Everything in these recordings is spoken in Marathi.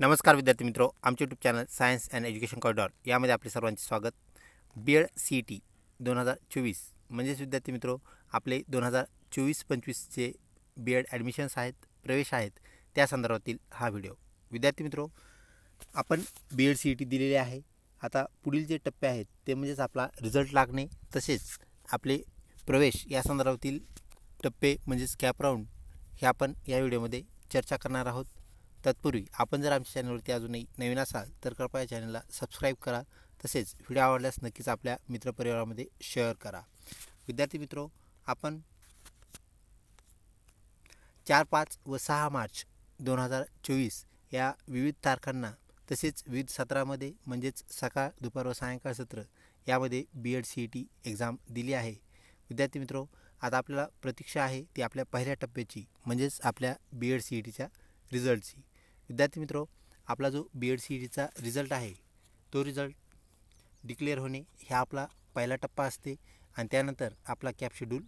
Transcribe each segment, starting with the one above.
नमस्कार विद्यार्थी मित्रो आमचे YouTube channel science and education corridor यामध्ये आपले सर्वांचे स्वागत. B Ed C E T दोन हजार चोवीस म्हणजेच विद्यार्थी मित्रो आपले दोन हजार चोवीस पंचवीसचे बी एड ॲडमिशन्स आहेत प्रवेश आहेत त्या संदर्भातील हा व्हिडिओ विद्यार्थी मित्रो आपण B Ed C E T दिलेली आहे. आता पुढील जे टप्पे आहेत ते म्हणजेच आपला रिझल्ट लागणे तसेच आपले प्रवेश या संदर्भातील टप्पे म्हणजेच कॅप राऊंड हे आपण या व्हिडिओमध्ये चर्चा करणार आहोत. तत्पूर्वी आपण जर आमच्या चॅनलवरती अजूनही नवीन असाल तर कृपया चॅनलला सबस्क्राईब करा. तसेच व्हिडिओ आवडल्यास नक्कीच आपल्या मित्रपरिवारामध्ये शेअर करा. विद्यार्थी मित्रो आपण चार पाच व सहा मार्च दोन हजार चोवीस या विविध तारखांना तसेच विविध सत्रामध्ये म्हणजेच सकाळ दुपार व सायंकाळ सत्र यामध्ये B Ed C E T exam दिली आहे. विद्यार्थी मित्रो आता आपल्याला प्रतीक्षा आहे ती आपल्या पहिल्या टप्प्याची म्हणजेच आपल्या बी एड सी ई टीच्या रिझल्टची विद्यार्थी मित्रो आपला जो बी एड सी ई टीचा रिझल्ट आहे तो रिझल्ट डिक्लेअर होणे हा आपला पहिला टप्पा असते आणि त्यानंतर आपला कॅप शेड्यूल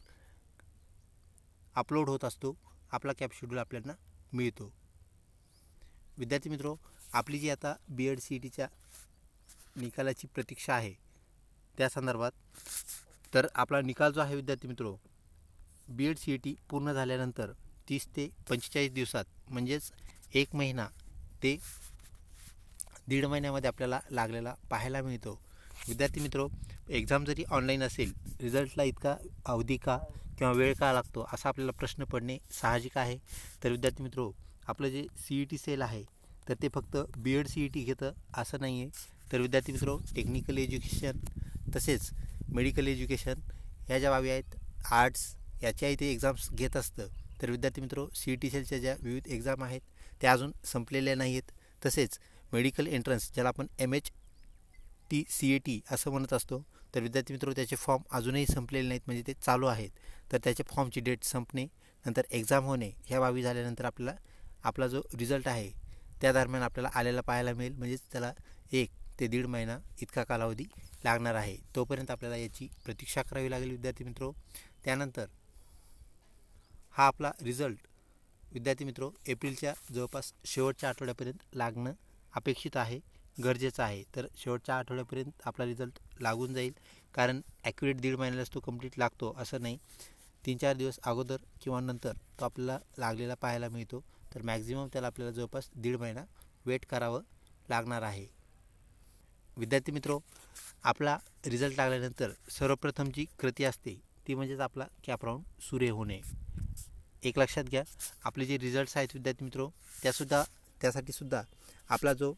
अपलोड होत असतो आपला कॅप शेड्यूल आपल्याला मिळतो. विद्यार्थी मित्रो आपली जी आता बी एड सी ई टीच्या निकालाची प्रतीक्षा आहे त्या संदर्भात तर आपला निकाल जो आहे विद्यार्थी मित्रो B Ed C E T पूर्ण झाल्यानंतर तीस ते पंचेचाळीस दिवसात म्हणजेच एक महिना ते दीड महिन्यामध्ये आपल्याला लागलेला पाहायला मिळतो. विद्यार्थी मित्रो एक्झाम जरी ऑनलाईन असेल रिझल्टला इतका अवधी का किंवा वेळ का लागतो असा आपल्याला प्रश्न पडणे साहजिक आहे. तर विद्यार्थी मित्रो आपलं जे सी ई टी सेल आहे तर ते फक्त B Ed C E T घेतं असं नाही आहे तर विद्यार्थी मित्रो टेक्निकल एज्युकेशन तसेच मेडिकल एज्युकेशन ह्या ज्या बाबी आहेत आर्ट्स याच्याही ते एक्झाम्स घेत असतं. तर विद्यार्थी मित्रो सी ई टी सेलच्या ज्या विविध एक्झाम आहेत त्या अजून संपलेल्या नाही आहेत तसेच मेडिकल एंट्रन्स ज्याला आपण M H T C A T असं म्हणत असतो तर विद्यार्थी मित्र त्याचे फॉर्म अजूनही संपलेले नाहीत म्हणजे ते चालू आहेत. तर त्याच्या फॉर्मची डेट संपणे नंतर एक्झाम होणे ह्या बाबी झाल्यानंतर आपल्याला आपला जो रिझल्ट आहे त्या दरम्यान आपल्याला आलेला पाहायला मिळेल. म्हणजेच त्याला एक ते दीड महिना इतका कालावधी लागणार आहे. तोपर्यंत आपल्याला याची प्रतीक्षा करावी लागेल विद्यार्थी मित्रो. त्यानंतर हा आपला रिझल्ट विद्यार्थी मित्रो एप्रिलच्या जवळपास शेवटच्या आठवड्यापर्यंत लागणं अपेक्षित आहे गरजेचं आहे. तर शेवटच्या आठवड्यापर्यंत आपला रिझल्ट लागून जाईल कारण ॲक्युरेट दीड महिन्यालाच तो कंप्लीट लागतो असं नाही. तीन चार दिवस अगोदर किंवा नंतर तो आपल्याला लागलेला पाहायला मिळतो तर मॅक्झिमम त्याला आपल्याला जवळपास दीड महिना वेट करावं लागणार आहे. विद्यार्थी मित्रो आपला रिझल्ट लागल्यानंतर सर्वप्रथम जी कृती असते ती म्हणजेच आपला कॅप राऊंड सुरे होणे. एक लक्षात घ्या. आपले जे रिझल्ट्स आहेत विद्यार्थी मित्रो त्यासुद्धा त्यासाठी सुद्धा आपला जो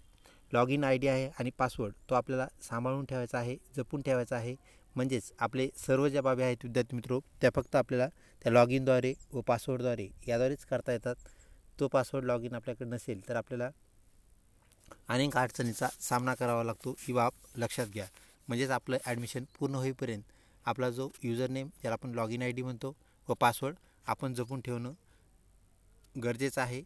लॉग इन आय डी आहे आणि पासवर्ड तो आपल्याला सांभाळून ठेवायचा आहे जपून ठेवायचा आहे. म्हणजेच आपले सर्व ज्या बाबी आहेत विद्यार्थी मित्रो त्या फक्त आपल्याला त्या लॉग इनद्वारे व पासवर्डद्वारे याद्वारेच करता येतात. तो पासवर्ड लॉग इन आपल्याकडे नसेल तर आपल्याला अनेक अडचणीचा सामना करावा लागतो. ही बाब लक्षात घ्या. म्हणजेच आपलं ॲडमिशन पूर्ण होईपर्यंत आपला जो युजर नेम ज्याला आपण लॉग इन आय डी म्हणतो व पासवर्ड आपण जपून ठेवणं गरजेचं आहे.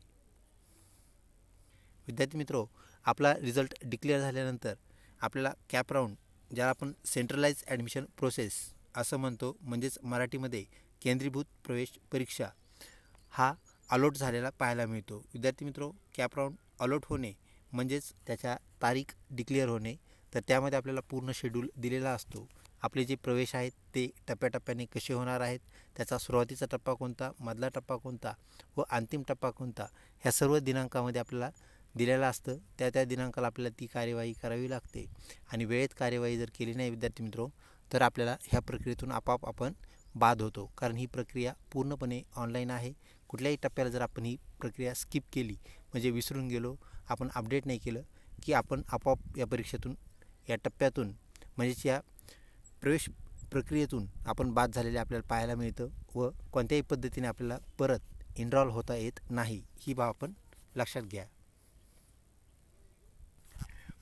विद्यार्थी मित्रो आपला रिझल्ट डिक्लेअर झाल्यानंतर आपल्याला कॅप राऊंड ज्याला आपण सेंट्रलाइज ॲडमिशन प्रोसेस असं म्हणतो म्हणजेच मराठीमध्ये केंद्रीभूत प्रवेश परीक्षा हा अलॉट झालेला पाहायला मिळतो. विद्यार्थी मित्रो कॅप राऊंड अलॉट होणे म्हणजेच त्याच्या तारीख डिक्लेअर होणे तर त्यामध्ये आपल्याला पूर्ण शेड्यूल दिलेला असतो. आपले जे प्रवेश आहेत ते टप्प्याटप्प्याने कसे होणार आहेत त्याचा सुरुवातीचा टप्पा कोणता मधला टप्पा कोणता व अंतिम टप्पा कोणता ह्या सर्व दिनांकामध्ये आपल्याला दिलेलं असतं. त्या त्या दिनांकाला आपल्याला ती कार्यवाही करावी लागते. आणि वेळेत कार्यवाही जर केली नाही विद्यार्थी मित्रो तर आपल्याला ह्या प्रक्रियेतून आपोआप आपण बाद होतो. कारण ही प्रक्रिया पूर्णपणे ऑनलाईन आहे. कुठल्याही टप्प्याला जर आपण ही प्रक्रिया स्किप केली म्हणजे विसरून गेलो आपण अपडेट नाही केलं की आपण आपोआप या परीक्षेतून या टप्प्यातून म्हणजेच या प्रवेश प्रक्रियेतून आपण बाद झालेले आपल्याला पाहायला मिळतं व कोणत्याही पद्धतीने आपल्याला परत इनरॉल होता येत नाही ही बाब आपण लक्षात घ्या.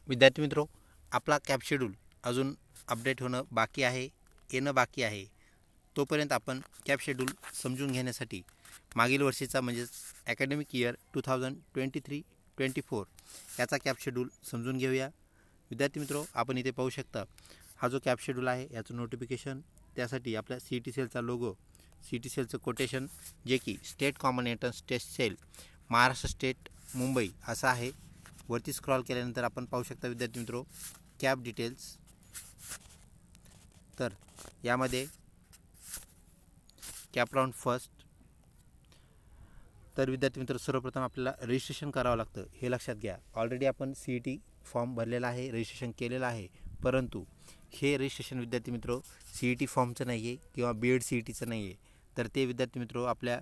विद्यार्थी मित्रो आपला कॅप शेड्यूल अजून अपडेट होणं बाकी आहे येणं बाकी आहे. तोपर्यंत आपण कॅप शेड्यूल समजून घेण्यासाठी मागील वर्षीचा म्हणजेच academic year two thousand twenty three twenty four याचा कॅप शेड्यूल समजून घेऊया. विद्यार्थी मित्रो आपण इथे पाहू शकता हा जो कॅप शेड्यूल आहे याचं नोटिफिकेशन त्यासाठी आपल्या सी टी सेलचा लोगो सी टी सेलचं कोटेशन जे की state common entrance test cell Maharashtra state Mumbai असं आहे. वरती स्क्रॉल केल्यानंतर आपण पाहू शकता विद्यार्थी मित्रो कॅब डिटेल्स तर यामध्ये कॅप राऊंड फर्स्ट तर विद्यार्थी मित्र सर्वप्रथम आपल्याला रजिस्ट्रेशन करावं लागतं हे लक्षात घ्या. ऑलरेडी आपण सी ई टी फॉर्म भरलेला आहे रजिस्ट्रेशन केलेलं आहे परंतु हे रजिस्ट्रेशन विद्यार्थी मित्र सी ई टी फॉर्मचं नाही आहे किंवा बी एड सी ई टीचं नाही आहे तर ते विद्यार्थी मित्र आपल्या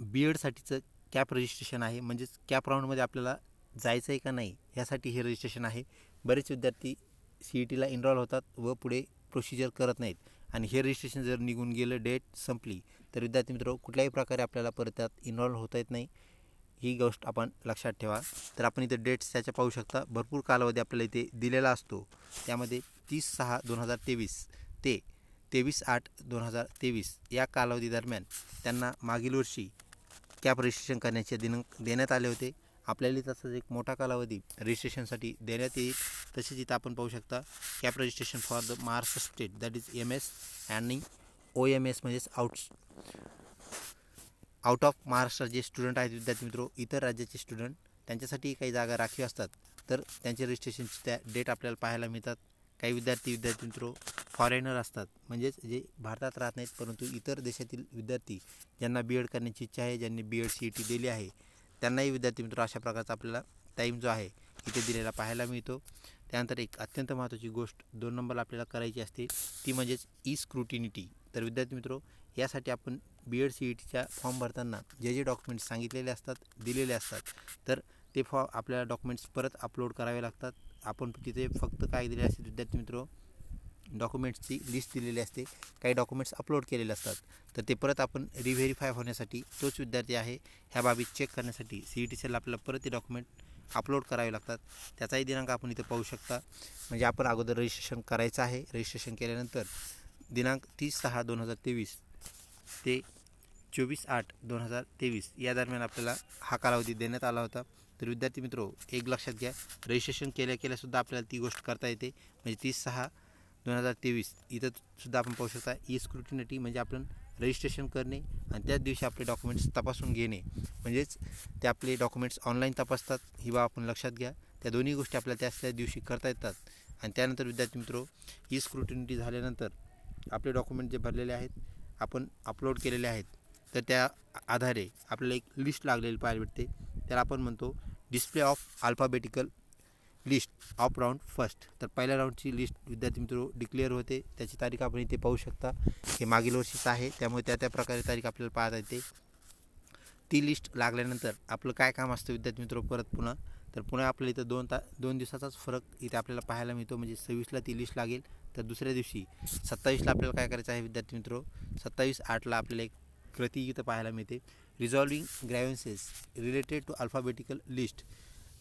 बी एडसाठीचं कॅप रजिस्ट्रेशन आहे. म्हणजेच कॅप राऊंडमध्ये आपल्याला जायचं आहे का नाही यासाठी हे रजिस्ट्रेशन आहे. बरेच विद्यार्थी सी ई टीला इनरॉल होतात व पुढे प्रोसिजर करत नाहीत. आणि हे रजिस्ट्रेशन जर निघून गेलं डेट संपली तर विद्यार्थी मित्र कुठल्याही प्रकारे आपल्याला परत त्यात इनरॉल होता येत नाही. ही गोष्ट आपण लक्षात ठेवा. तर आपण इथे डेट्स त्याच्या पाहू शकता. भरपूर कालावधी आपल्याला इथे दिलेला असतो. त्यामध्ये तीस सहा दोन हजार तेवीस ते तेवीस आठ दोन हजार तेवीस या कालावधी दरम्यान त्यांना मागील वर्षी कॅप रजिस्ट्रेशन करण्याचे दिनांक देण्यात आले होते. आपल्याला तसंच एक मोठा कालावधी रजिस्ट्रेशनसाठी देण्यात येईल. तसेच इथं आपण पाहू शकता CAP registration for the Maharashtra state that is M S आणि ओ एम एस म्हणजेच आउट आउट ऑफ महाराष्ट्र जे स्टुडंट आहेत विद्यार्थी मित्रो इतर राज्याचे स्टुडंट त्यांच्यासाठी काही जागा राखीव असतात. तर त्यांचे रजिस्ट्रेशनची त्या डेट आपल्याला पाहायला मिळतात. काही विद्यार्थी विद्यार्थी मित्रो फॉरेनर असतात. म्हणजेच जे भारतात राहत नाहीत परंतु इतर देशातील विद्यार्थी ज्यांना बी एड करण्याची इच्छा आहे ज्यांनी B Ed C E T दिली आहे त्यांनाही विद्यार्थी मित्र अशा प्रकारचा आपल्याला टाईम जो आहे इथे दिलेला पाहायला मिळतो. त्यानंतर एक अत्यंत महत्त्वाची गोष्ट दोन नंबरला आपल्याला करायची असते ती म्हणजेच ई स्क्रुटिनिटी तर विद्यार्थी मित्रो यासाठी आपण बी एड सी ई टीच्या फॉर्म भरताना जे जे डॉक्युमेंट्स सांगितलेले असतात दिलेले असतात तर ते फॉ आपल्याला डॉक्युमेंट्स परत अपलोड करावे लागतात. आपण तिथे फक्त काय दिले असते विद्यार्थी मित्र? डॉक्युमेंट्सची लिस्ट दिलेली असते. काही डॉक्युमेंट्स अपलोड केलेले असतात. तर ते परत आपण रिव्हेरीफाय होण्यासाठी तोच विद्यार्थी आहे. ह्या बाबी चेक करण्यासाठी सी ई टी सेलला आपल्याला परत ते डॉक्युमेंट अपलोड करावे लागतात. त्याचाही दिनांक आपण इथे पाहू शकता. म्हणजे आपण अगोदर रजिस्ट्रेशन करायचं आहे. रजिस्ट्रेशन केल्यानंतर दिनांक तीस सहा दोन हजार तेवीस ते चोवीस आठ दोन हजार तेवीस. या दरम्यान आपल्याला हा कालावधी देण्यात आला होता. तर विद्यार्थी मित्रो एक लक्षात घ्या रजिस्ट्रेशन केल्या केल्यासुद्धा आपल्याला ती गोष्ट करता येते. म्हणजे तीस सहा दोन हजार तेवीस. इथं सुद्धा आपण पाहू शकता ई स्क्रुटिनिटी म्हणजे आपण रजिस्ट्रेशन करणे आणि त्याच दिवशी आपले डॉक्युमेंट्स तपासून घेणे. म्हणजेच ते आपले डॉक्युमेंट्स ऑनलाईन तपासतात. ही बाब आपण लक्षात घ्या. त्या दोन्ही गोष्टी आपल्याला त्याच त्या दिवशी करता येतात. आणि त्यानंतर विद्यार्थी मित्रो ई स्क्रुटिनिटी झाल्यानंतर आपले डॉक्युमेंट जे भरलेले आहेत आपण अपलोड केलेले आहेत. तर त्या आधारे आपल्याला एक लिस्ट लागलेली पाहायला भेटते. त्याला आपण म्हणतो display of alphabetical list of round first तर पहिल्या राऊंडची लिस्ट विद्यार्थी मित्र डिक्लेअर होते. त्याची तारीख आपण इथे पाहू शकता. हे मागील वर्षीच आहे. त्यामुळे त्या त्या प्रकारे तारीख आपल्याला पाहता येते. ती लिस्ट लागल्यानंतर आपलं काय काम असतं विद्यार्थी मित्र? परत पुन्हा. तर पुन्हा आपल्याला इथं दोन ता दोन दिवसाचाच फरक इथे आपल्याला पाहायला मिळतो. म्हणजे सव्वीसला ती लिस्ट लागेल. तर दुसऱ्या दिवशी सत्तावीसला आपल्याला काय करायचं आहे विद्यार्थी मित्र? सत्तावीस आठला आपल्याला एक कृती इथं पाहायला मिळते. Resolving grievances related to alphabetical list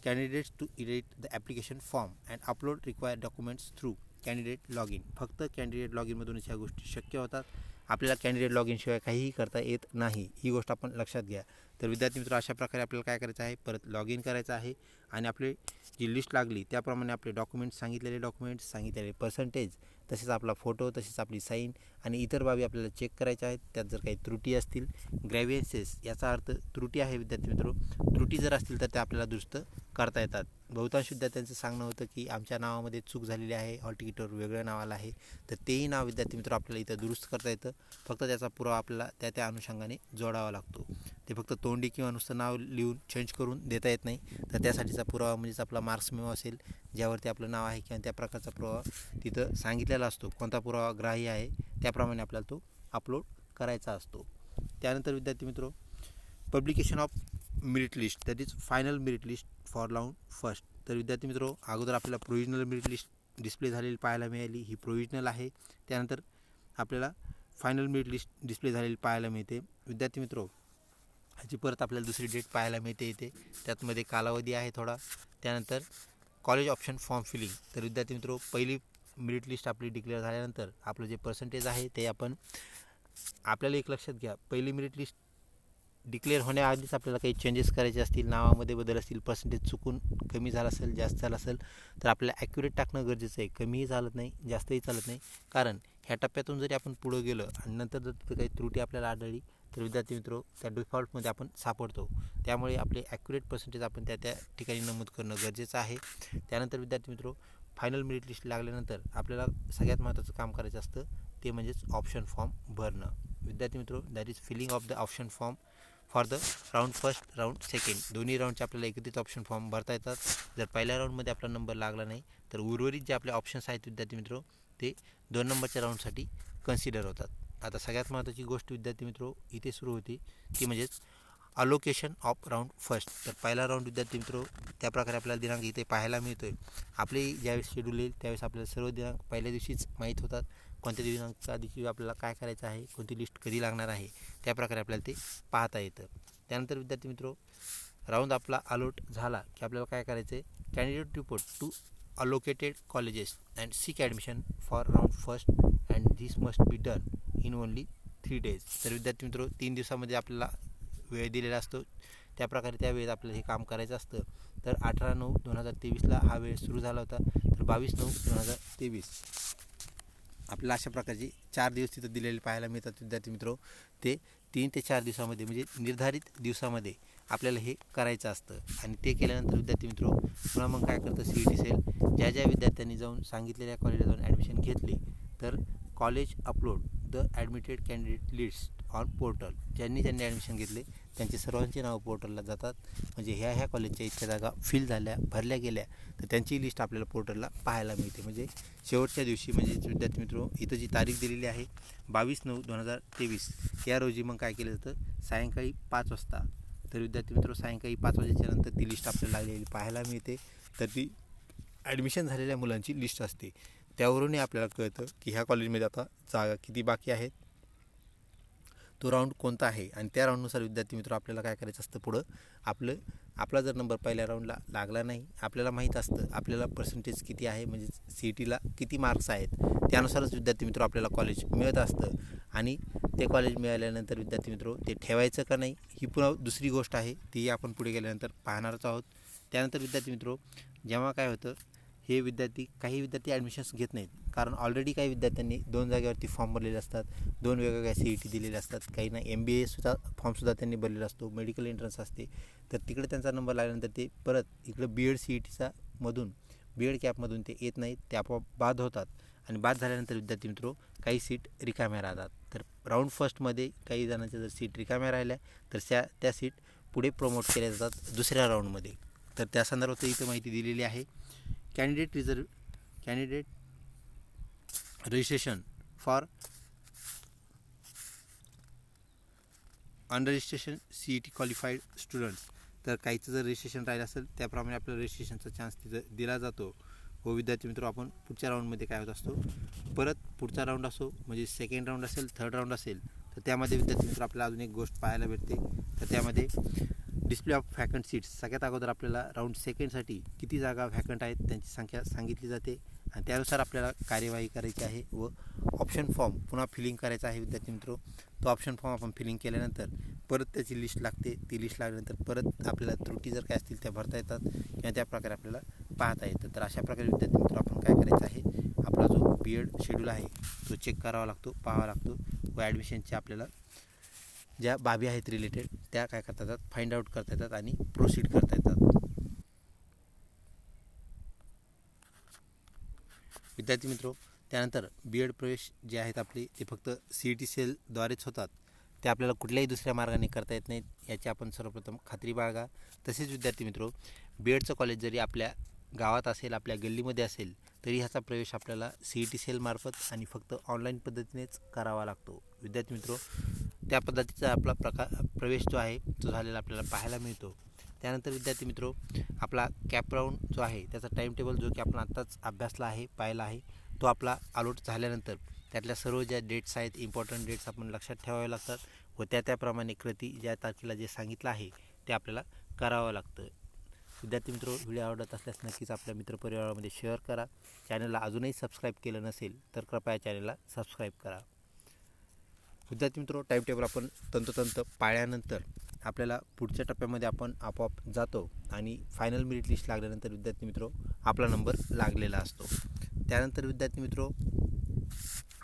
candidates to edit the application form and upload required documents through candidate log in फक्त कॅन्डिडेट लॉग इनमधूनच ह्या गोष्टी शक्य होतात. आपल्याला कॅन्डिडेट लॉग इनशिवाय काहीही करता येत नाही. ही गोष्ट आपण लक्षात घ्या. तर विद्यार्थी मित्र अशा प्रकारे आपल्याला काय करायचं आहे? परत लॉग इन करायचं आहे आणि आपले जी लिस्ट लागली त्याप्रमाणे आपले डॉक्युमेंट्स सांगितलेले डॉक्युमेंट्स सांगितलेले पर्सेंटेज तसेच आपला फोटो तसेच आपली साईन आणि इतर बाबी आपल्याला चेक करायच्या आहेत. त्यात जर काही त्रुटी असतील ग्रॅव्हियन्सेस याचा अर्थ त्रुटी आहे विद्यार्थी मित्र. त्रुटी जर असतील तर त्या आपल्याला दुरुस्त करता येतात. बहुतांश विद्यार्थ्यांचं सांगणं होतं की आमच्या नावामध्ये चूक झालेली आहे हॉल तिकीटवर वेगळं नाव आलं आहे. तर तेही नाव विद्यार्थी मित्र आपल्याला इथं दुरुस्त करता येतं. फक्त त्याचा पुरावा आपल्याला त्या त्या अनुषंगाने जोडावा लागतो. ते फक्त तोंडी किंवा नुसतं नाव लिहून चेंज करून देता येत नाही. तर त्यासाठीचा पुरावा म्हणजेच आपला मार्क्स मेमो असेल ज्यावरती आपलं नाव आहे किंवा त्या प्रकारचा पुरावा तिथं सांगितलेला असतो. कोणता पुरावा ग्राह्य आहे त्याप्रमाणे आपल्याला तो अपलोड करायचा असतो. त्यानंतर विद्यार्थी मित्र publication of merit list that is final merit list for round first तर विद्यार्थी मित्र अगोदर आपल्याला प्रोविजनल मेरिट लिस्ट डिस्प्ले झालेली पाहायला मिळाली. ही प्रोव्हिजनल आहे. त्यानंतर आपल्याला फायनल मेरिट लिस्ट डिस्प्ले झालेली पाहायला मिळते. विद्यार्थी मित्र ह्याची परत आपल्याला दुसरी डेट पाहायला मिळते इथे. त्यातमध्ये कालावधी आहे थोडा. त्यानंतर कॉलेज ऑप्शन फॉर्म फिलिंग तर विद्यार्थी मित्रो पहिली मेरिट लिस्ट आपली डिक्लेअर झाल्यानंतर आपलं जे पर्सेंटेज आहे ते आपण आपल्याला एक लक्षात घ्या. पहिली मेरिट लिस्ट डिक्लेअर होण्याआधीच आपल्याला काही चेंजेस करायचे असतील नावामध्ये बदल असतील पर्सेंटेज चुकून कमी झाला असेल जास्त झाला असेल तर आपल्याला ॲक्युरेट टाकणं गरजेचं आहे. कमीही चालत नाही जास्तही चालत नाही. कारण ह्या टप्प्यातून जरी आपण पुढं गेलं आणि नंतर जर काही त्रुटी आपल्याला आढळली तर विद्यार्थी मित्र त्या डिफॉल्टमध्ये आपण सापडतो. त्यामुळे आपले ॲक्युरेट पर्सेंटेज आपण त्या त्या ठिकाणी नमूद करणं गरजेचं आहे. त्यानंतर विद्यार्थी मित्र फायनल मेरिट लिस्ट लागल्यानंतर आपल्याला सगळ्यात महत्त्वाचं काम करायचं असतं ते म्हणजेच ऑप्शन फॉर्म भरणं. विद्यार्थी मित्र that is filling of the option form for the round first round second दोन्ही राऊंडचे आपल्याला एकत्रित ऑप्शन फॉर्म भरता येतात. जर पहिल्या राऊंडमध्ये आपला नंबर लागला नाही तर उर्वरित जे आपले ऑप्शन्स आहेत विद्यार्थी मित्र ते दोन नंबरच्या राऊंडसाठी कन्सिडर होतात. आता सगळ्यात महत्त्वाची गोष्ट विद्यार्थी मित्रो इथे सुरू होती ती म्हणजेच अलोकेशन ऑफ राऊंड फर्स्ट तर पहिला राऊंड विद्यार्थी मित्रो त्या प्रकारे आपल्याला दिनांक इथे पाहायला मिळतो आहे आपले ज्यावेळेस शेड्यूल येईल त्यावेळेस आपल्याला सर्व दिनांक पहिल्या दिवशीच माहीत होतात. कोणत्या दिनांकच्या दिवशी आपल्याला काय करायचं आहे कोणती लिस्ट कधी लागणार आहे त्याप्रकारे आपल्याला ते पाहता येतं. त्यानंतर विद्यार्थी मित्रो राऊंड आपला अलोट झाला की आपल्याला काय करायचं आहे candidate report to allocated colleges and seek admission for round first and this must be done in only three days तर विद्यार्थी मित्र तीन दिवसामध्ये आपल्याला वेळ दिलेला असतो. त्या प्रकारे त्या वेळेत आपल्याला हे काम करायचं असतं. तर अठरा नऊ दोन हजार तेवीसला हा वेळ सुरू झाला होता. तर बावीस नऊ दोन हजार तेवीस. आपल्याला अशा प्रकारचे चार दिवस तिथं दिलेले पाहायला मिळतात विद्यार्थी मित्रो. ते तीन ते चार दिवसामध्ये म्हणजे निर्धारित दिवसामध्ये आपल्याला हे करायचं असतं. आणि ते केल्यानंतर विद्यार्थी मित्रो पुन्हा मग काय करतं? सी ई टी सेल ज्या ज्या विद्यार्थ्यांनी जाऊन सांगितलेल्या कॉलेजला जाऊन ॲडमिशन घेतली तर college upload the admitted candidate list on portal. ज्यांनी ज्यांनी ॲडमिशन घेतले त्यांचे सर्वांचे नावं पोर्टलला जातात. म्हणजे ह्या ह्या कॉलेजच्या इतक्या जागा फिल झाल्या भरल्या गेल्या तर त्यांची लिस्ट आपल्याला पोर्टलला पाहायला मिळते. म्हणजे शेवटच्या दिवशी म्हणजे विद्यार्थी मित्रो इथं जी तारीख दिलेली आहे बावीस नऊ दोन हजार तेवीस या रोजी मग काय केलं जातं? सायंकाळी पाच वाजता. तर विद्यार्थी मित्रो सायंकाळी पाच वाजेच्या नंतर ती लिस्ट आपल्याला लागलेली पाहायला मिळते. तर ती ॲडमिशन झालेल्या मुलांची लिस्ट असते. त्यावरूनही आपल्याला कळतं की ह्या कॉलेजमध्ये आता जागा किती बाकी आहेत. तो राऊंड कोणता आहे? आणि त्या राऊंडनुसार विद्यार्थी मित्र आपल्याला काय करायचं असतं पुढं? आपलं आपला जर नंबर पहिल्या राऊंडला लागला नाही आपल्याला माहीत असतं आपल्याला पर्सेंटेज किती आहे म्हणजे सी ई टीला किती मार्क्स आहेत त्यानुसारच विद्यार्थी मित्र आपल्याला कॉलेज मिळत असतं. आणि ते कॉलेज मिळाल्यानंतर विद्यार्थी मित्र ते ठेवायचं का नाही ही पुन्हा दुसरी गोष्ट आहे ती आपण पुढे गेल्यानंतर पाहणारच आहोत. त्यानंतर विद्यार्थी मित्र जेव्हा काय होतं हे विद्यार्थी काही विद्यार्थी ॲडमिशन्स घेत नाहीत. कारण ऑलरेडी काही विद्यार्थ्यांनी दोन जागेवरती फॉर्म भरलेले असतात. दोन वेगवेगळ्या सी ई टी दिलेले असतात काहींना एम बी एसुद्धा फॉर्मसुद्धा त्यांनी भरलेला असतो. मेडिकल एंट्रन्स असते. तर तिकडे त्यांचा नंबर लागल्यानंतर ते परत इकडं बी एड सी ई टीचा मधून बी एड कॅपमधून ते येत नाहीत. ते आपोआप बाद होतात. आणि बाद झाल्यानंतर विद्यार्थी मित्रो काही सीट रिकाम्या राहतात. तर राऊंड फर्स्टमध्ये काही जणांच्या जर सीट रिकाम्या राहिल्या तर त्या त्या सीट पुढे प्रमोट केल्या जातात दुसऱ्या राऊंडमध्ये तर त्या संदर्भात इथं माहिती दिलेली आहे. Candidate reserve candidate registration for unregistration C E T qualified students तर काहीचं जर रजिस्ट्रेशन राहिलं असेल त्याप्रमाणे आपल्याला रजिस्ट्रेशनचा चान्स तिथं दिला जातो. व विद्यार्थी मित्र आपण पुढच्या राऊंडमध्ये काय होत असतो? परत पुढचा राऊंड असो म्हणजे सेकंड राऊंड असेल थर्ड राऊंड असेल तर त्यामध्ये विद्यार्थी मित्र आपल्याला अजून एक गोष्ट पाहायला भेटते. तर त्यामध्ये डिस्प्ले ऑफ व्हॅकंट सीट्स सगळ्यात अगोदर आपल्याला राऊंड सेकंडसाठी किती जागा व्हॅकंट आहेत त्यांची संख्या सांगितली जाते. आणि त्यानुसार आपल्याला कार्यवाही करायची आहे व ऑप्शन फॉर्म पुन्हा फिलिंग करायचा आहे विद्यार्थी मित्र. तो ऑप्शन फॉर्म आपण फिलिंग केल्यानंतर परत त्याची लिस्ट लागते. ती लिस्ट लागल्यानंतर परत आपल्याला त्रुटी जर काय असतील त्या भरता येतात किंवा त्या प्रकारे आपल्याला पाहता येतं. तर अशा प्रकारे विद्यार्थी मित्र आपण काय करायचं आहे? आपला जो बी एड शेड्यूल आहे तो चेक करावा लागतो पाहावा लागतो. व ॲडमिशनचे आपल्याला ज्या बाबी आहेत रिलेटेड त्या काय करता येतात फाइंड आउट करता येतात आणि प्रोसीड करता येतात. विद्यार्थी मित्रो त्यानंतर बी एड प्रवेश जे आहेत आपले ते फक्त सी ई टी सेलद्वारेच होतात. ते आपल्याला कुठल्याही दुसऱ्या मार्गाने करता येत नाहीत याची आपण सर्वप्रथम खात्री बाळगा. तसेच विद्यार्थी मित्रो बी एडचं कॉलेज जरी आपल्या गावात असेल आपल्या गल्लीमध्ये असेल तरी ह्याचा प्रवेश आपल्याला सी ई टी सेलमार्फत आणि फक्त ऑनलाईन पद्धतीनेच करावा लागतो. विद्यार्थी मित्रो त्या पद्धतीचा आपला प्रकार प्रवेश जो आहे तो झालेला आपल्याला पाहायला मिळतो. त्यानंतर विद्यार्थी मित्रो आपला कॅप राऊंड जो आहे त्याचा टाईम टेबल जो की आपण आत्ताच अभ्यासला आहे पाहिला आहे तो आपला अलॉट झाल्यानंतर त्यातल्या सर्व ज्या डेट्स आहेत इम्पॉर्टंट डेट्स आपण लक्षात ठेवावे लागतात व त्या त्याप्रमाणे कृती ज्या तारखेला जे सांगितलं आहे ते आपल्याला करावं लागतं. विद्यार्थी मित्र व्हिडिओ आवडत असल्यास नक्कीच आपल्या मित्रपरिवारामध्ये शेअर करा. चॅनलला अजूनही सबस्क्राईब केलं नसेल तर कृपया चॅनलला सबस्क्राईब करा. विद्यार्थी मित्र टाईम टेबल आपण तंतोतंत पाळल्यानंतर आपल्याला पुढच्या टप्प्यामध्ये आपण आपोआप जातो आणि फायनल मेरिट लिस्ट लागल्यानंतर विद्यार्थी मित्र आपला नंबर लागलेला असतो. त्यानंतर विद्यार्थी मित्र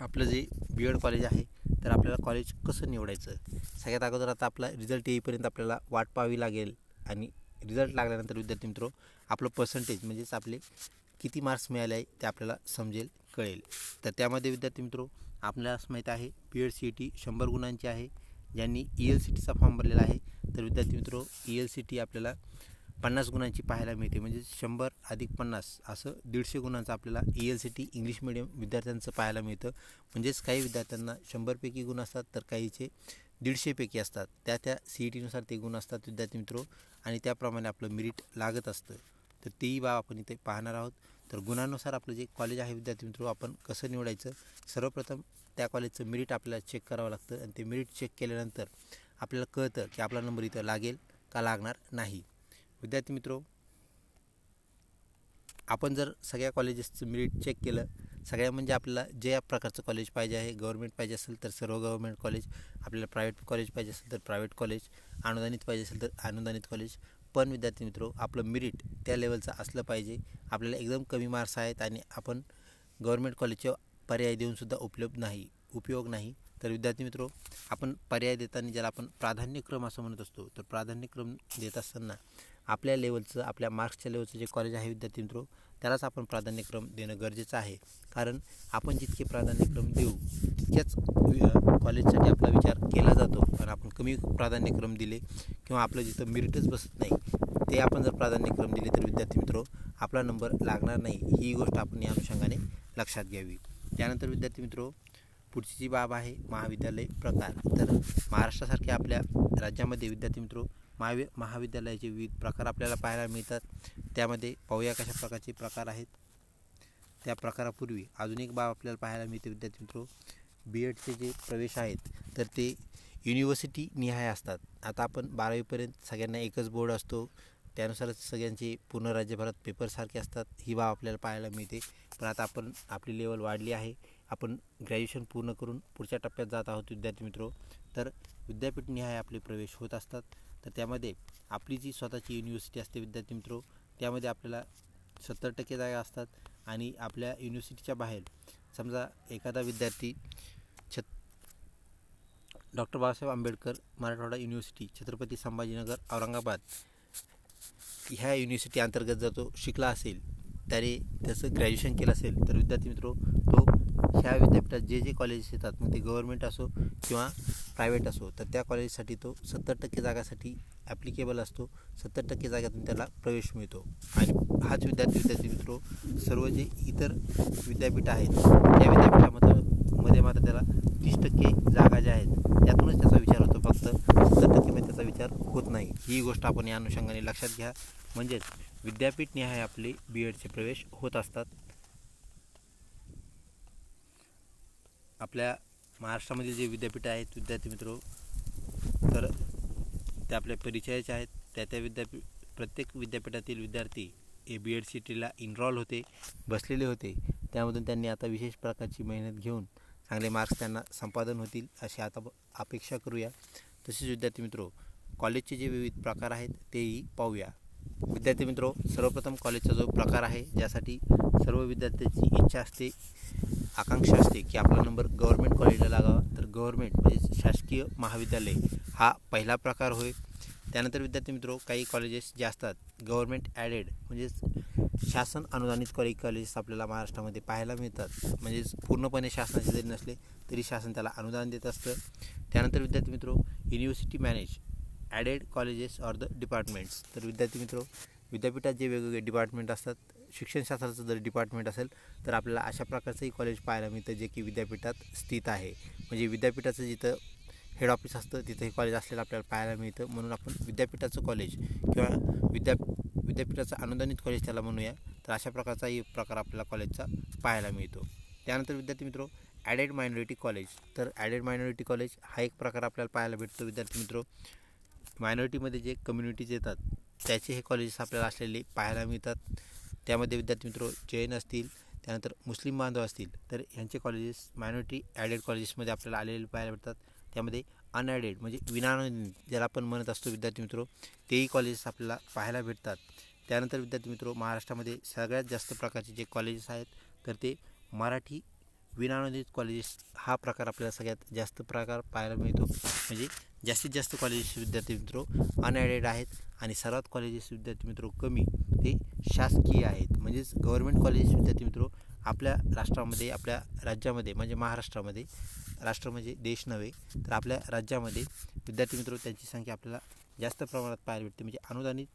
आपलं जे बी एड कॉलेज आहे तर आपल्याला कॉलेज कसं निवडायचं? सगळ्यात अगोदर आता आपला रिझल्ट येईपर्यंत आपल्याला वाट पाहावी लागेल आणि रिझल्ट लागल्यानंतर विद्यार्थी मित्र आपलं पर्सेंटेज म्हणजेच आपले किती मार्क्स मिळाले आहे ते आपल्याला समजेल कळेल. तर त्यामध्ये विद्यार्थी मित्र आपल्यालाच माहीत आहे. P Ed C E T शंभर गुणांची आहे. ज्यांनी ई एल सी टीचा फॉर्म भरलेला आहे. तर विद्यार्थी मित्रो ई एल सी टी आपल्याला पन्नास गुणांची पाहायला मिळते. म्हणजे शंभर अधिक पन्नास असं दीडशे गुणांचं आपल्याला E L C T English medium विद्यार्थ्यांचं पाहायला मिळतं. म्हणजेच काही विद्यार्थ्यांना शंभरपैकी गुण असतात तर काहीचे दीडशेपैकी असतात. त्या त्या सी ई टीनुसार ते गुण असतात विद्यार्थी मित्रो. आणि त्याप्रमाणे आपलं मेरिट लागत असतं. तर तेही बाब आपण इथे पाहणार आहोत. तर गुणानुसार आपलं जे कॉलेज आहे विद्यार्थी मित्र आपण कसं निवडायचं? सर्वप्रथम त्या कॉलेजचं मेरिट आपल्याला चेक करावं लागतं आणि ते मेरिट चेक केल्यानंतर आपल्याला कळतं की आपला नंबर इथं लागेल का लागणार नाही. विद्यार्थी मित्रो आपण जर सगळ्या कॉलेजेसचं मेरिट चेक केलं सगळ्या म्हणजे आपल्याला जे या प्रकारचं कॉलेज पाहिजे आहे गव्हर्मेंट पाहिजे असेल तर सर्व गव्हर्मेंट कॉलेज आपल्याला प्रायव्हेट कॉलेज पाहिजे असेल तर प्रायव्हेट कॉलेज अनुदानित पाहिजे असेल तर अनुदानित कॉलेज पण विद्यार्थी मित्रो आपलं मिरिट त्या लेवलचं असलं पाहिजे. आपल्याला एकदम कमी मार्क्स आहेत आणि आपण गव्हर्मेंट कॉलेजचे पर्याय देऊनसुद्धा उपलब्ध नाही उपयोग नाही. तर विद्यार्थी मित्रो आपण पर्याय देताना ज्याला आपण प्राधान्यक्रम असं म्हणत असतो तर प्राधान्यक्रम देत असताना आपल्या लेवलचं आपल्या मार्क्सच्या लेवलचं जे कॉलेज आहे विद्यार्थी मित्रो त्यालाच आपण प्राधान्यक्रम देणं गरजेचं आहे. कारण आपण जितके प्राधान्यक्रम देऊ तितक्याच कॉलेजसाठी आपला विचार केला जातो. पण आपण कमी प्राधान्यक्रम दिले किंवा आपलं जिथं मिरिटच बसत नाही ते आपण जर प्राधान्यक्रम दिले तर विद्यार्थी मित्रो आपला नंबर लागणार नाही. ही गोष्ट आपण या अनुषंगाने लक्षात घ्यावी. त्यानंतर विद्यार्थी मित्रो पुढची जी बाब आहे महाविद्यालय प्रकार. तर महाराष्ट्रासारख्या आपल्या राज्यामध्ये विद्यार्थी मित्रो महावि महाविद्यालयाचे विविध प्रकार आपल्याला पाहायला मिळतात. त्यामध्ये पाहूया कशा प्रकारचे प्रकार आहेत. त्या प्रकारापूर्वी अजून एक बाब आपल्याला पाहायला मिळते विद्यार्थी मित्रो. बी एडचे जे प्रवेश आहेत तर ते युनिव्हर्सिटी निहाय असतात. आता आपण बारावीपर्यंत सगळ्यांना एकच बोर्ड असतो. त्यानुसारच सगळ्यांचे पूर्ण राज्यभरात पेपरसारखे असतात. ही बाब आपल्याला पाहायला मिळते. पण आता आपण आपली लेवल वाढली आहे. आपण ग्रॅज्युएशन पूर्ण करून पुढच्या टप्प्यात जात आहोत विद्यार्थी मित्रो. तर विद्यापीठनिहाय आपले प्रवेश होत असतात. तर त्यामध्ये आपली जी स्वतःची युनिव्हर्सिटी असते विद्यार्थी मित्रो त्यामध्ये आपल्याला सत्तर टक्के जागा असतात आणि आपल्या युनिव्हर्सिटीच्या बाहेर समजा एखादा विद्यार्थी छत डॉक्टर बाबासाहेब आंबेडकर मराठवाडा युनिव्हर्सिटी छत्रपती संभाजीनगर औरंगाबाद ह्या युनिव्हर्सिटी अंतर्गत जर तो शिकला असेल त्याने त्याचं ग्रॅज्युएशन केलं असेल तर विद्यार्थी मित्रो तो ह्या विद्यापीठात जे जे कॉलेजेस येतात मग ते गव्हर्मेंट असो किंवा प्रायव्हेट असो तर त्या कॉलेजसाठी तो सत्तर टक्के जागासाठी ॲप्लिकेबल असतो. सत्तर टक्के जागेतून त्याला प्रवेश मिळतो. आणि हाच विद्यार्थी विद्यार्थी मित्रो सर्व जे इतर विद्यापीठ आहेत त्या विद्यापीठामध्ये मध्ये मात्र त्याला तीस टक्के जागा ज्या आहेत त्यातूनच त्याचा विचार होतो. फक्त सत्तर टक्केमध्ये त्याचा विचार होत नाही. ही गोष्ट आपण या अनुषंगाने लक्षात घ्या. म्हणजेच विद्यापीठ निहाय आपले बी एडचे प्रवेश होत असतात. आपल्या महाराष्ट्रामध्ये जे विद्यापीठ आहेत विद्यार्थी मित्र तर ते आपल्या परिचयाचे आहेत. त्या त्या विद्यापी प्रत्येक विद्यापीठातील विद्यार्थी ए बी एड सी टीला इनरॉल होते बसलेले होते. त्यामधून त्यांनी आता विशेष प्रकारची मेहनत घेऊन चांगले मार्क्स त्यांना संपादन होतील अशी आता अपेक्षा करूया. तसेच विद्यार्थी मित्रो कॉलेजचे जे विविध प्रकार आहेत तेही पाहूया. विद्यार्थी मित्रो सर्वप्रथम कॉलेजचा जो प्रकार आहे ज्यासाठी सर्व विद्यार्थ्यांची इच्छा असते आकांक्षा असते की आपला नंबर गव्हर्मेंट कॉलेजला लागावा. तर गव्हर्मेंट म्हणजे शासकीय महाविद्यालय हा पहिला प्रकार होय. त्यानंतर विद्यार्थी मित्रो काही कॉलेजेस जे असतात गव्हर्मेंट ॲडेड म्हणजेच शासन अनुदानित कॉलेज कॉलेजेस आपल्याला महाराष्ट्रामध्ये पाहायला मिळतात. म्हणजेच पूर्णपणे शासनाचे जरी नसले तरी शासन त्याला अनुदान देत असतं. त्यानंतर विद्यार्थी मित्रो university manage aided colleges or the departments तर विद्यार्थी मित्र विद्यापीठात जे वेगवेगळे डिपार्टमेंट असतात शिक्षणशास्त्राचं जर डिपार्टमेंट असेल तर आपल्याला अशा प्रकारचंही कॉलेज पाहायला मिळतं जे की विद्यापीठात स्थित आहे. म्हणजे विद्यापीठाचं जिथं हेड ऑफिस असतं तिथं हे कॉलेज असलेलं आपल्याला पाहायला मिळतं. म्हणून आपण विद्यापीठाचं कॉलेज किंवा विद्या विद्यापीठाचं अनुदानित कॉलेज त्याला म्हणूया तर अशा प्रकारचाही प्रकार आपल्याला कॉलेजचा पाहायला मिळतो. त्यानंतर विद्यार्थी मित्रो ॲडेड मायनॉरिटी कॉलेज तर ॲडेड मायनॉरिटी कॉलेज हा एक प्रकार आपल्याला पाहायला भेटतो विद्यार्थी मित्रो. मायनॉरिटीमध्ये जे कम्युनिटीज येतात त्याचे हे कॉलेजेस आपल्याला असलेले पाहायला मिळतात. त्यामध्ये विद्यार्थी मित्र जैन असतील त्यानंतर मुस्लिम बांधव असतील तर ह्यांचे कॉलेजेस मायनॉरिटी ॲडेड कॉलेजेसमध्ये आपल्याला आलेले पाहायला मिळतात. त्यामध्ये अनॲडेड म्हणजे विनानोंदणी ज्याला आपण म्हणत असतो विद्यार्थी मित्रो तेही कॉलेजेस आपल्याला पाहायला भेटतात. त्यानंतर विद्यार्थी मित्रो महाराष्ट्रामध्ये सगळ्यात जास्त प्रकारचे जे कॉलेजेस आहेत तर ते मराठी विनानोंदित कॉलेजेस हा प्रकार आपल्याला सगळ्यात जास्त प्रकार पाहायला मिळतो. म्हणजे जास्तीत जास्त कॉलेजेस विद्यार्थी मित्र अनॲडेड आहेत आणि सर्वात कॉलेजेस विद्यार्थी मित्र कमी ते शासकीय आहेत. म्हणजेच गव्हर्मेंट कॉलेजेस विद्यार्थी मित्र आपल्या राष्ट्रामध्ये आपल्या राज्यामध्ये म्हणजे महाराष्ट्रामध्ये राष्ट्र म्हणजे देश नव्हे तर आपल्या राज्यामध्ये विद्यार्थी मित्र त्यांची संख्या आपल्याला जास्त प्रमाणात पाहायला भेटते. म्हणजे अनुदानित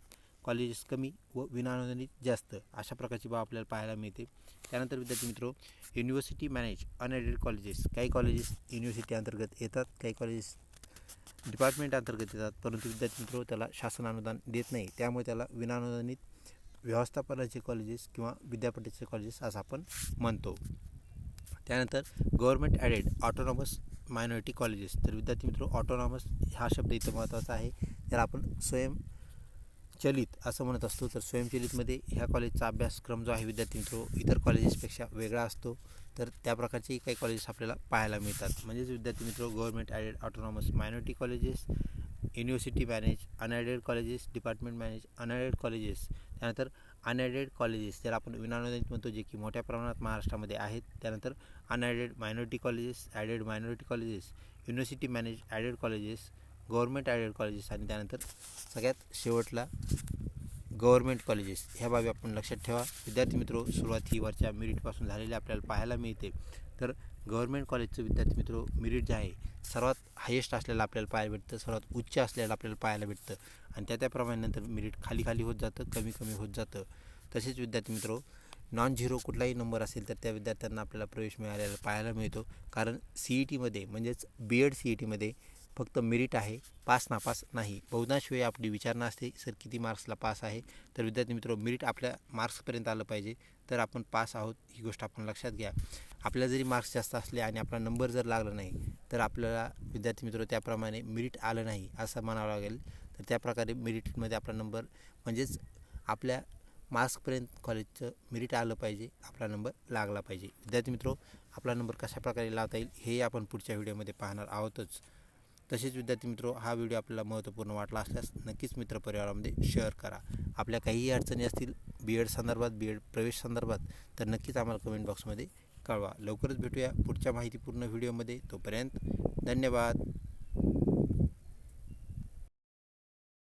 कॉलेजेस कमी व विनाअनुदानित जास्त अशा प्रकारची बाब आपल्याला पाहायला मिळते. त्यानंतर विद्यार्थी मित्र युनिव्हर्सिटी मॅनेज अनएडेड कॉलेजेस काही कॉलेजेस युनिव्हर्सिटी अंतर्गत येतात काही कॉलेजेस डिपार्टमेंट अंतर्गत येतात परंतु विद्यार्थी मित्र त्याला शासन अनुदान देत नाही. त्यामुळे त्याला विनाअनुदानित व्यवस्थापनाचे कॉलेजेस किंवा विद्यापीठाचे कॉलेजेस असं आपण म्हणतो. त्यानंतर government aided autonomous minority colleges तर विद्यार्थी मित्र ऑटोनॉमस हा शब्द इथं महत्त्वाचा आहे. त्याला आपण चलित असं म्हणत असतो तर स्वयंचलितमध्ये ह्या कॉलेजचा अभ्यासक्रम जो आहे विद्यार्थी मित्रो इतर कॉलेजेसपेक्षा वेगळा असतो. तर त्या प्रकारचेही काही कॉलेजेस आपल्याला पाहायला मिळतात. म्हणजेच विद्यार्थी मित्र government aided autonomous minority colleges university manage unaided colleges department manage unaided colleges त्यानंतर अनॲडेड कॉलेजेस ज्याला आपण विनानुदानित म्हणतो जे की मोठ्या प्रमाणात महाराष्ट्रामध्ये आहेत. त्यानंतर unaided minority colleges aided minority colleges university manage aided colleges government aided colleges आणि त्यानंतर सगळ्यात शेवटला गव्हर्मेंट कॉलेजेस ह्या बाबी आपण लक्षात ठेवा. विद्यार्थी मित्रो सुरुवात ही वरच्या मेरिटपासून झालेली आपल्याला पाहायला मिळते. तर गव्हर्मेंट कॉलेजचं विद्यार्थी मित्र मेरिट जे आहे सर्वात हायेस्ट असलेलं आपल्याला पाहायला भेटतं सर्वात उच्च असलेलं आपल्याला पाहायला भेटतं. आणि त्या त्याप्रमाणे नंतर मेरिट खाली खाली होत जातं कमी कमी होत जातं. तसेच विद्यार्थी मित्रो नॉन झिरो कुठलाही नंबर असेल तर त्या विद्यार्थ्यांना आपल्याला प्रवेश मिळालेला पाहायला मिळतो. कारण सी ई टीमध्ये म्हणजेच बी एड सी ई टीमध्ये फक्त मेरिट आहे पास नापास नाही. बहुतांश वेळी आपली विचारणा असते सर किती मार्क्सला पास आहे? तर विद्यार्थी मित्र मेरिट आपल्या मार्क्सपर्यंत आलं पाहिजे. तर आपण पास आहोत ही गोष्ट आपण लक्षात घ्या. आपल्या जरी मार्क्स जास्त असले आणि आपला नंबर जर लागला नाही तर आपल्याला विद्यार्थी मित्र त्याप्रमाणे मेरिट आलं नाही असं म्हणावं लागेल. तर त्याप्रकारे मेरिटमध्ये आपला नंबर म्हणजेच आपल्या मार्क्सपर्यंत कॉलेजचं मेरिट आलं पाहिजे आपला नंबर लागला पाहिजे. विद्यार्थी मित्रो आपला नंबर कशाप्रकारे लावता येईल हे आपण पुढच्या व्हिडिओमध्ये पाहणार आहोतच. तसेच विद्यार्थी मित्रो हा व्हिडिओ आपल्याला महत्त्वपूर्ण वाटला असल्यास नक्कीच मित्रपरिवारामध्ये शेअर करा. आपल्या काहीही अडचणी असतील बी एड संदर्भात बी एड प्रवेश संदर्भात तर नक्कीच आम्हाला कमेंट बॉक्समध्ये कळवा. लवकरच भेटूया पुढच्या माहितीपूर्ण व्हिडिओमध्ये. तोपर्यंत धन्यवाद.